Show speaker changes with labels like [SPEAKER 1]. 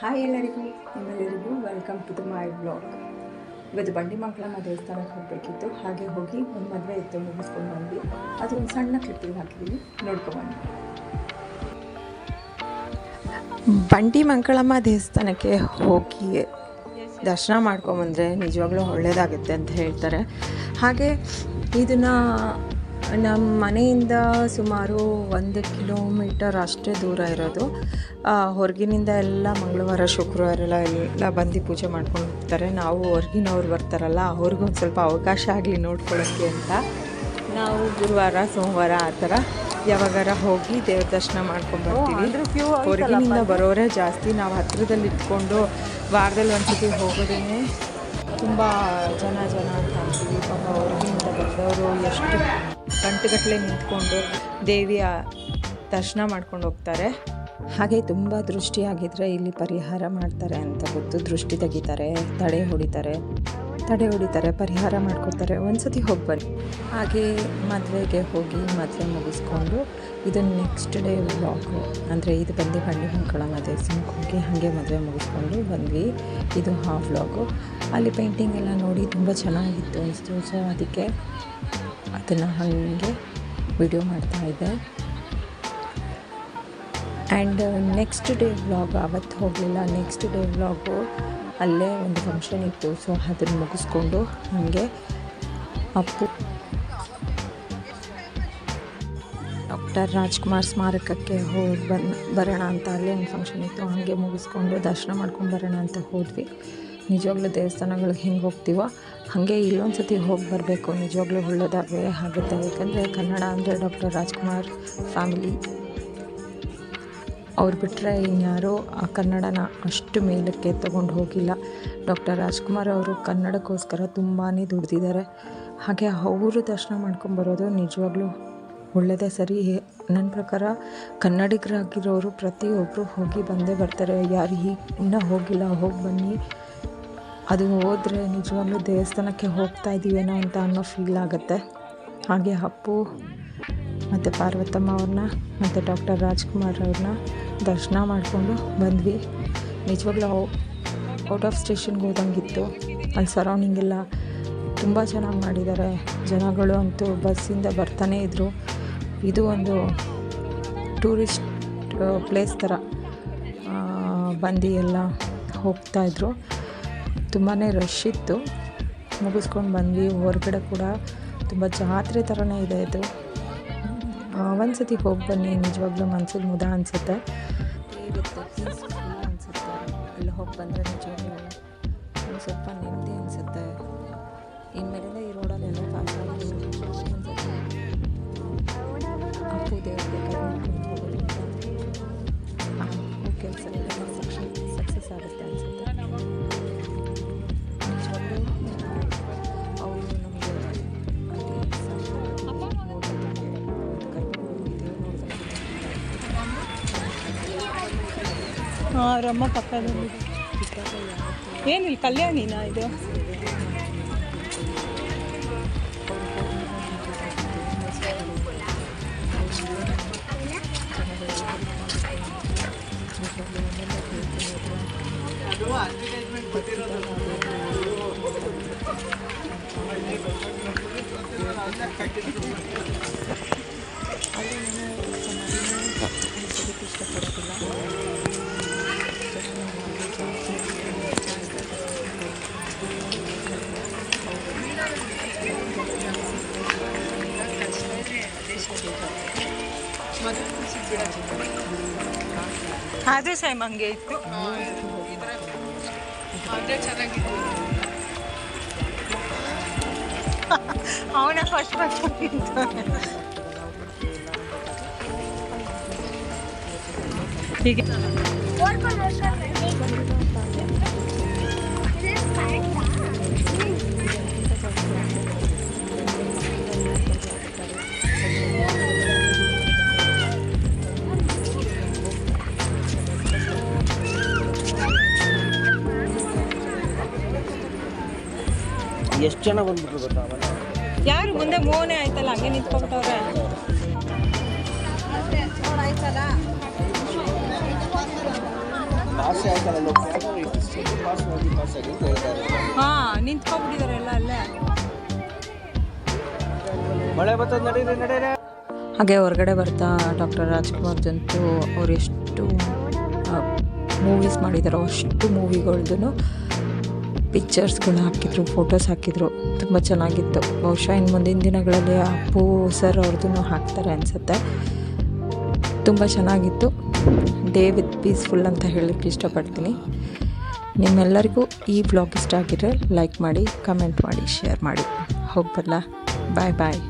[SPEAKER 1] Hi ಎಲ್ಲರಿಗೂ, ನಿಮ್ಮೆಲ್ಲರಿಗೂ welcome to the my blog ಇವತ್ತು ಬಂಡಿ ಮಕ್ಕಳಮ್ಮ ದೇವಸ್ಥಾನಕ್ಕೆ ಹೋಗಬೇಕಿತ್ತು. ಹಾಗೆ ಹೋಗಿ ಒಂದು ಮದುವೆ ಇತ್ತು ಮುಗಿಸ್ಕೊಂಡು ಬಂದ್ವಿ. ಅದು ಒಂದು ಸಣ್ಣ ಕ್ಲಿಪ್ಪಿಂಗ್ ಹಾಕಿದ್ದೀವಿ ನೋಡ್ಕೊಬಂದ್ವಿ
[SPEAKER 2] ಬಂಡಿ ಮಂಕಳಮ್ಮ ದೇವಸ್ಥಾನಕ್ಕೆ ಹೋಗಿ ದರ್ಶನ ಮಾಡ್ಕೊಂಬಂದರೆ ನಿಜವಾಗ್ಲೂ ಒಳ್ಳೆಯದಾಗುತ್ತೆ ಅಂತ ಹೇಳ್ತಾರೆ. ಹಾಗೆ ಇದನ್ನು ನಮ್ಮ ಮನೆಯಿಂದ ಸುಮಾರು ಒಂದು ಕಿಲೋಮೀಟರ್ ಅಷ್ಟೇ ದೂರ ಇರೋದು. ಹೊರಗಿನಿಂದ ಎಲ್ಲ ಮಂಗಳವಾರ ಶುಕ್ರವಾರ ಎಲ್ಲ ಎಲ್ಲ ಬಂದು ಪೂಜೆ ಮಾಡ್ಕೊಂಡು ಹೋಗ್ತಾರೆ ನಾವು ಹೊರಗಿನವ್ರು ಬರ್ತಾರಲ್ಲ ಅವ್ರಿಗೊಂದು ಸ್ವಲ್ಪ ಅವಕಾಶ ಆಗಲಿ ನೋಡ್ಕೊಳ್ಳೋಕ್ಕೆ ಅಂತ. ನಾವು ಗುರುವಾರ ಸೋಮವಾರ ಆ ಥರ ಯಾವಾಗಾರ ಹೋಗಿ ದೇವ್ರ ದರ್ಶನ ಮಾಡ್ಕೊಂಡ್ಬರ್ತೀವಿ. ಹೊರಗಿನಿಂದ ಬರೋರೇ ಜಾಸ್ತಿ. ನಾವು ಹತ್ರದಲ್ಲಿ ಇಟ್ಕೊಂಡು ವಾರದಲ್ಲಿ ಒಂದ್ಸತಿ ಹೋಗೋದೇ ತುಂಬ ಜನ ಜನ ಅಂತ ಅಂತೀವಿ. ಪಾಪ ಹೊರಗಿನಿಂದ ಬಂದವರು ಎಷ್ಟು ಗಂಟೆಗಟ್ಟಲೆ ನಿಂತ್ಕೊಂಡು ದೇವಿಯ ದರ್ಶನ ಮಾಡ್ಕೊಂಡು ಹೋಗ್ತಾರೆ. ಹಾಗೆ ತುಂಬ ದೃಷ್ಟಿಯಾಗಿದ್ದರೆ ಇಲ್ಲಿ ಪರಿಹಾರ ಮಾಡ್ತಾರೆ ಅಂತ ಗೊತ್ತು. ದೃಷ್ಟಿ ತೆಗಿತಾರೆ, ತಡೆ ಹೊಡಿತಾರೆ. ತಡೆ ಹೊಡಿತಾರೆ, ಪರಿಹಾರ ಮಾಡ್ಕೊತಾರೆ ಒಂದ್ಸತಿ ಹೋಗಿ ಬನ್ನಿ. ಹಾಗೆ ಮದುವೆಗೆ ಹೋಗಿ ಮದುವೆ ಮುಗಿಸ್ಕೊಂಡು ಇದು ನೆಕ್ಸ್ಟ್ ಡೇ ವ್ಲಾಗು ಅಂದರೆ ಇದು ಬಂದು ಬಂಡಿ ಹೊಂಕಳ ಮದುವೆ ಸಿಂಕ್ ಹೋಗಿ ಹಾಗೆ ಮದುವೆ ಮುಗಿಸ್ಕೊಂಡು ಬಂದ್ವಿ. ಇದು ಹಾಫ್ ವ್ಲಾಗು ಅಲ್ಲಿ ಪೇಂಟಿಂಗ್ ಎಲ್ಲ ನೋಡಿ ತುಂಬ ಚೆನ್ನಾಗಿತ್ತು ಅನಿಸ್ತು. ಸೊ ಅದಕ್ಕೆ ಅದನ್ನು ಹಾಗೆ ವಿಡಿಯೋ ಮಾಡ್ತಾ ಇದ್ದೆ. ಆ್ಯಂಡ್ ನೆಕ್ಸ್ಟ್ ಡೇ ವ್ಲಾಗ್ ಅವತ್ತು ಹೋಗಲಿಲ್ಲ. ನೆಕ್ಸ್ಟ್ ಡೇ ವ್ಲಾಗು ಅಲ್ಲೇ ಒಂದು ಫಂಕ್ಷನ್ ಇತ್ತು. ಸೊ ಅದನ್ನು ಮುಗಿಸ್ಕೊಂಡು ಹಾಗೆ ಅಪ್ಪು ಡಾಕ್ಟರ್ ರಾಜ್ಕುಮಾರ್ ಸ್ಮಾರಕಕ್ಕೆ ಹೋಗಿ ಬಂದು ಬರೋಣ ಅಂತ ಅಲ್ಲೇ ಒಂದು ಫಂಕ್ಷನ್ ಇತ್ತು. ಹಾಗೆ ಮುಗಿಸ್ಕೊಂಡು ದರ್ಶನ ಮಾಡ್ಕೊಂಡು ಬರೋಣ ಅಂತ ಹೋದ್ವಿ. ನಿಜವಾಗ್ಲೂ ದೇವಸ್ಥಾನಗಳಿಗೆ ಹೆಂಗೆ ಹೋಗ್ತೀವೋ ಹಾಗೆ ಇಲ್ಲೊಂದು ಸತಿ ಹೋಗಿ ಬರಬೇಕು. ನಿಜವಾಗ್ಲೂ ಒಳ್ಳೆಯದಾಗೇ ಆಗುತ್ತೆ ಯಾಕಂದರೆ ಕನ್ನಡ ಅಂದರೆ ಡಾಕ್ಟರ್ ರಾಜ್ಕುಮಾರ್ ಫ್ಯಾಮಿಲಿ ಅವ್ರು ಬಿಟ್ಟರೆ ಇನ್ಯಾರೋ ಆ ಕನ್ನಡನ ಅಷ್ಟು ಮೇಲಕ್ಕೆ ತಗೊಂಡು ಹೋಗಿಲ್ಲ. ಡಾಕ್ಟರ್ ರಾಜ್ಕುಮಾರ್ ಅವರು ಕನ್ನಡಕ್ಕೋಸ್ಕರ ತುಂಬಾ ದುಡ್ದಿದ್ದಾರೆ. ಹಾಗೆ ಅವರು ದರ್ಶನ ಮಾಡ್ಕೊಂಬರೋದು ನಿಜವಾಗ್ಲೂ ಒಳ್ಳೆಯದೇ ಸರಿ. ನನ್ನ ಪ್ರಕಾರ ಕನ್ನಡಿಗರಾಗಿರೋರು ಪ್ರತಿಯೊಬ್ಬರು ಹೋಗಿ ಬಂದೇ ಬರ್ತಾರೆ. ಯಾರು ಈಗ ಇನ್ನೂ ಹೋಗಿಲ್ಲ, ಹೋಗಿ ಬನ್ನಿ. ಅದು ಹೋದರೆ ನಿಜವಾಗ್ಲೂ ದೇವಸ್ಥಾನಕ್ಕೆ ಹೋಗ್ತಾ ಇದ್ದೀವೇನೋ ಅಂತ ಅನ್ನೋ ಫೀಲ್ ಆಗುತ್ತೆ. ಹಾಗೆ ಅಪ್ಪು ಮತ್ತು ಪಾರ್ವತಮ್ಮ ಅವ್ರನ್ನ, ಮತ್ತು ಡಾಕ್ಟರ್ ರಾಜ್ಕುಮಾರ್ ಅವ್ರನ್ನ ದರ್ಶನ ಮಾಡಿಕೊಂಡು ಬಂದ್ವಿ. ನಿಜವಾಗ್ಲೂ ಔಟ್ ಆಫ್ ಸ್ಟೇಷನ್ಗೆ ಹೋದಂಗಿತ್ತು. ಅಲ್ಲಿ ಸರೌಂಡಿಂಗ್ ಎಲ್ಲ ತುಂಬ ಚೆನ್ನಾಗಿ ಮಾಡಿದ್ದಾರೆ. ಜನಗಳು ಅಂತೂ ಬಸ್ಸಿಂದ ಬರ್ತಾನೇ ಇದ್ದರು ಇದು ಒಂದು ಟೂರಿಸ್ಟ್ ಪ್ಲೇಸ್ ಥರ ಬಂದು ಎಲ್ಲ ಹೋಗ್ತಾಯಿದ್ರು ತುಂಬಾ ರಶ್ ಇತ್ತು. ಮುಗಿಸ್ಕೊಂಡು ಬಂದ್ವಿ. ಹೊರಗಡೆ ಕೂಡ ತುಂಬ ಜಾತ್ರೆ ಥರನೇ ಇದೆ ಇದು. ಒಂದು ಸತಿ ಹೋಗಿ ಬನ್ನಿ, ನಿಜವಾಗ್ಲೂ ಮನ್ಸಿಗೆ ಮುದ ಅನ್ಸುತ್ತೆ. ಅನಿಸುತ್ತೆ. ಅಲ್ಲಿ ಹೋಗಿ ಬಂದರೆ ನಿಜವಾಗ್ಲೂ ಸ್ವಲ್ಪ ನೆಮ್ಮದಿ
[SPEAKER 3] ಹಾಂ ರಮ್ಮ ಪಕ್ಕದಲ್ಲಿ ಏನಿಲ್ಲ ಕಲ್ಯಾಣಿನಾ ಇದು ಅದು ಸೇಮ್ ಹಂಗೆ ಇತ್ತು ಅವನ ಫಸ್ಟ್ ಬಂದಿದ್ದು ಹೀಗೆ
[SPEAKER 4] ಎಷ್ಟು ಜನ ಬಂದ್ಬಿಟ್ರು ಗೊತ್ತಾ?
[SPEAKER 3] ಯಾರು ಮುಂದೆ ಮೋನೆ ಆಯ್ತಲ್ಲ ಹಂಗೆ
[SPEAKER 4] ನಿಂತ್ಕೊಂಡ್ಬಿಟ್ಟವ್ರೆ.
[SPEAKER 3] ಹಾ ನಿಂತ್ಕೊಬಿಟ್ಟಿದ್ದಾರೆ ಎಲ್ಲ ಅಲ್ಲೇ.
[SPEAKER 4] ಮಳೆ ಬರ್ತದೆ ನಡೀರಿ ನಡೀರಿ.
[SPEAKER 2] ಹಾಗೆ ಹೊರಗಡೆ ಬರ್ತಾ ಡಾಕ್ಟರ್ ರಾಜ್ಕುಮಾರ್ದಂತೂ ಅವ್ರು ಎಷ್ಟು ಮೂವೀಸ್ ಮಾಡಿದಾರೋ ಅಷ್ಟು ಮೂವಿಗಳ್ದು ಪಿಕ್ಚರ್ಸ್ಗಳು ಹಾಕಿದ್ರು ಫೋಟೋಸ್ ಹಾಕಿದ್ರು, ತುಂಬ ಚೆನ್ನಾಗಿತ್ತು. ಬಹುಶಃ ಇನ್ನು ಮುಂದಿನ ದಿನಗಳಲ್ಲಿ ಅಪ್ಪು ಸರ್ ಅವ್ರದ್ದು ಹಾಕ್ತಾರೆ ಅನಿಸುತ್ತೆ. ತುಂಬ ಚೆನ್ನಾಗಿತ್ತು. ಡೇ ವಿತ್ ಪೀಸ್ಫುಲ್ ಅಂತ ಹೇಳಕ್ಕೆ ಇಷ್ಟಪಡ್ತೀನಿ. ನಿಮ್ಮೆಲ್ಲರಿಗೂ ಈ ಬ್ಲಾಗ್ ಇಷ್ಟ ಆಗಿದ್ರೆ ಲೈಕ್ ಮಾಡಿ ಕಮೆಂಟ್ ಮಾಡಿ ಶೇರ್ ಮಾಡಿ. ಹೋಗ್ಬಲ್ಲ ಬಾಯ್ ಬಾಯ್